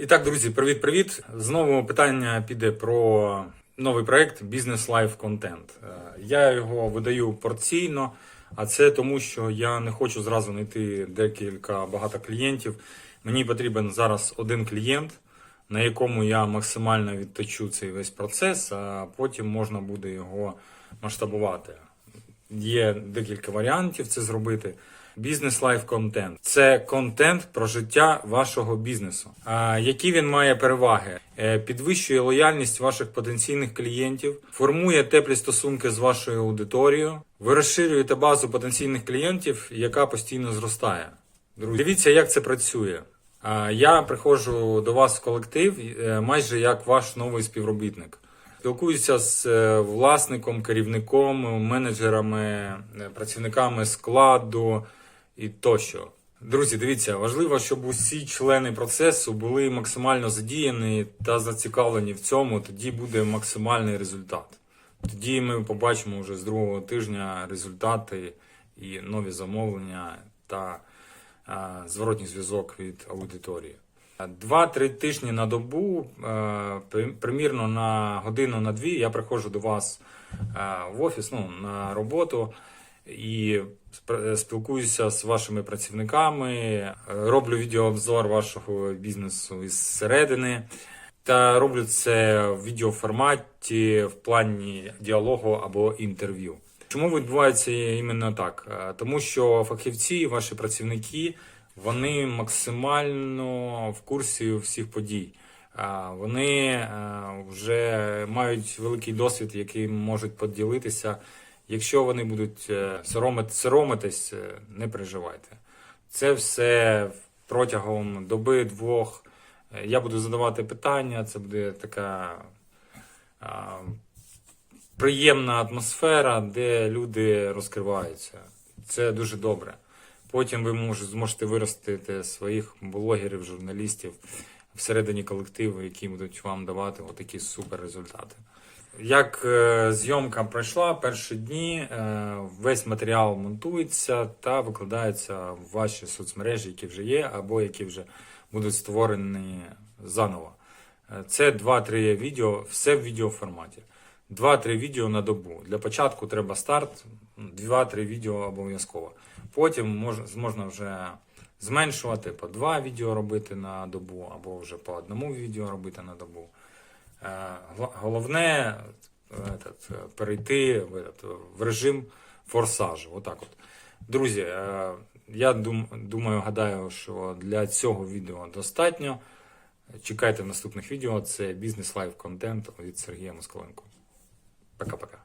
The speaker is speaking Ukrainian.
І так, друзі, привіт-привіт. Знову питання піде про новий проект Business Life Content. Е, Я його видаю порційно, а це тому, що я не хочу зразу знайти декілька багато клієнтів. Мені потрібен зараз один клієнт, на якому я максимально відточу цей весь процес, а потім можна буде його масштабувати. Є декілька варіантів це зробити. Бізнес лайф контент це контент про життя вашого бізнесу. Які він має переваги? Е, Підвищує лояльність ваших потенційних клієнтів, формує теплі стосунки з вашою аудиторією. Ви розширюєте базу потенційних клієнтів, яка постійно зростає. Друзі, дивіться, як це працює. Я приходжу до вас в колектив е, майже як ваш новий співробітник. Спілкуюся з е, власником, керівником, менеджерами, працівниками складу і тощо. Друзі, дивіться, важливо, щоб усі члени процесу були максимально задіяні та зацікавлені в цьому. Тоді буде максимальний результат. Тоді ми побачимо вже з другого тижня результати і нові замовлення та е, зворотній зв'язок від аудиторії. Два-три тижні на добу, примірно на годину на дві, я приходжу до вас в офіс ну, на роботу і спілкуюся з вашими працівниками, е, роблю відеообзор вашого бізнесу із середини. Та роблю це в відеоформаті в плані діалогу або інтерв'ю. Чому відбувається іменно так? Е, Тому що фахівці, ваші працівники, вони максимально в курсі всіх подій. Вони е, вже мають великий досвід, яким можуть поділитися. Якщо вони будуть е, соромити- соромитись, е, не переживайте. Це все протягом доби двох. Е, Я буду задавати питання, це буде така а, приємна атмосфера, де люди розкриваються. Це дуже добре. Потім ви може, зможете виростити своїх блогерів, журналістів всередині колективу, які будуть вам давати отакі супер результати. Як е, зйомка пройшла перші дні, е, весь матеріал монтується та викладається в ваші соцмережі, які вже є, або які вже будуть створені заново. Е, Це 2-3 відео, все в відеоформаті. 2-3 відео на добу. Для початку треба старт, 2-3 відео обов'язково. Потім можна, вже зменшувати по 2 відео робити на добу, або вже по одному відео робити на добу. Е, Головне этот, е, перейти в, этот, в режим форсажу. Отак от. Друзі, е, я думаю, гадаю, що для цього відео достатньо. Чекайте наступних відео. Це бізнес лайф контент від Сергія Москаленко. Пока-пока.